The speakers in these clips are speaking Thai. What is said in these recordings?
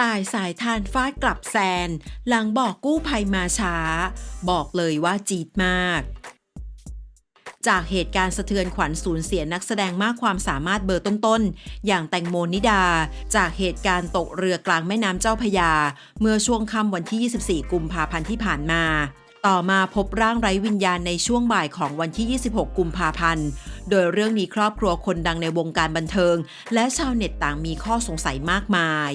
ตายสายทานฟาดกลับแซน หลังบอกกู้ภัยมาช้า บอกเลยว่าจีดมาก จากเหตุการณ์สะเทือนขวัญสูญเสียนักแสดงมากความสามารถเบอร์ต้นๆ อย่างแตงโมนิดา จากเหตุการณ์ตกเรือกลางแม่น้ำเจ้าพยา เมื่อช่วงค่ำวันที่ 24 กุมภาพันธ์ที่ผ่านมาต่อมาพบร่างไร้วิญญาณในช่วงบ่ายของวันที่ 26 กุมภาพันธ์ โดยเรื่องนี้ครอบครัวคนดังในวงการบันเทิง และชาวเน็ตต่างมีข้อสงสัยมากมาย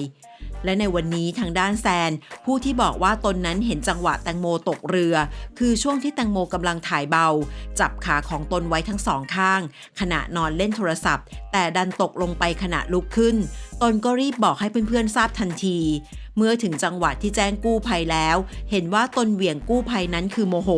และในวันนี้ทางด้านแซน ผู้ที่บอกว่าตนนั้นเห็นจังหวะแตงโมตกเรือ คือช่วงที่แตงโมกำลังถ่ายเบา จับขาของตนไว้ทั้งสองข้าง ขณะนอนเล่นโทรศัพท์ แต่ดันตกลงไปขณะลุกขึ้น ตนก็รีบบอกให้เพื่อนๆทราบทันทีเมื่อถึงจังหวะที่แจ้งกู้ภัยแล้ว เห็นว่าตนเหวี่ยงกู้ภัยนั้นคือโมโห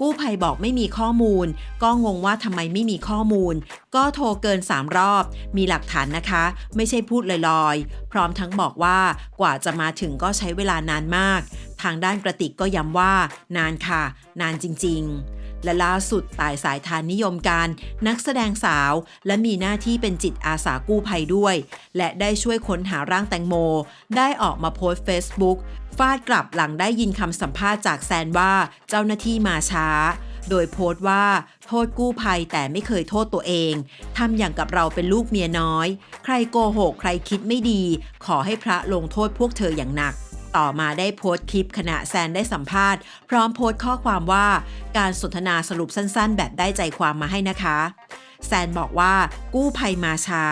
กู้ภัยบอกไม่มีข้อมูล ก็งงว่าทำไมไม่มีข้อมูล ก็โทรเกิน 3 รอบ มีหลักฐานนะคะ ไม่ใช่พูดลอยๆ พร้อมทั้งบอกว่ากว่าจะมาถึงก็ใช้เวลานานมาก ทางด้านกระติกก็ย้ำว่านานค่ะ นานจริง ๆ และล่าสุดตายสายทานนิยมการ นักแสดงสาว และมีหน้าที่เป็นจิตอาสากู้ภัยด้วย และได้ช่วยค้นหาร่างแตงโม ได้ออกมาโพสต์ Facebook ฟาดกลับหลังได้ยินคำสัมภาษณ์จากแซนว่าเจ้าหน้าที่มาช้า โดยโพสต์ว่า โทษกู้ภัยแต่ไม่เคยโทษตัวเองทำอย่างกับเราเป็นลูกเมียน้อย ใครโกหกใครคิดไม่ดี ขอให้พระลงโทษพวกเธออย่างหนัก ต่อมาได้โพสต์คลิปขณะแซนได้สัมภาษณ์ พร้อมโพสต์ข้อความว่า การสนทนาสรุปสั้นๆ แบบได้ใจความมาให้นะคะ แซนบอกว่า กู้ภัยมาช้า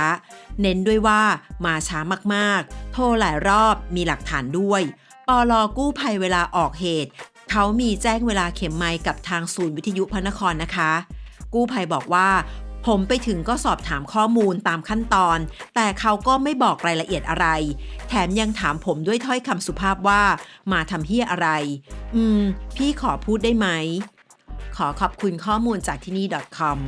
เน้นด้วยว่ามาช้ามากๆ โทรหลายรอบมีหลักฐานด้วยปอลอกู้ภัยเวลาออกเหตุ เขามีแจ้งเวลาเข็มไมค์กับทางศูนย์วิทยุพระนครนะคะ กู้ภัยบอกว่า ผมไปถึงก็สอบถามข้อมูลตามขั้นตอน แต่เขาก็ไม่บอกรายละเอียดอะไร แถมยังถามผมด้วยถ้อยคำสุภาพว่า มาทำเฮียอะไร อืม พี่ขอพูดได้ไหม ขอขอบคุณข้อมูลจากที่นี่ .com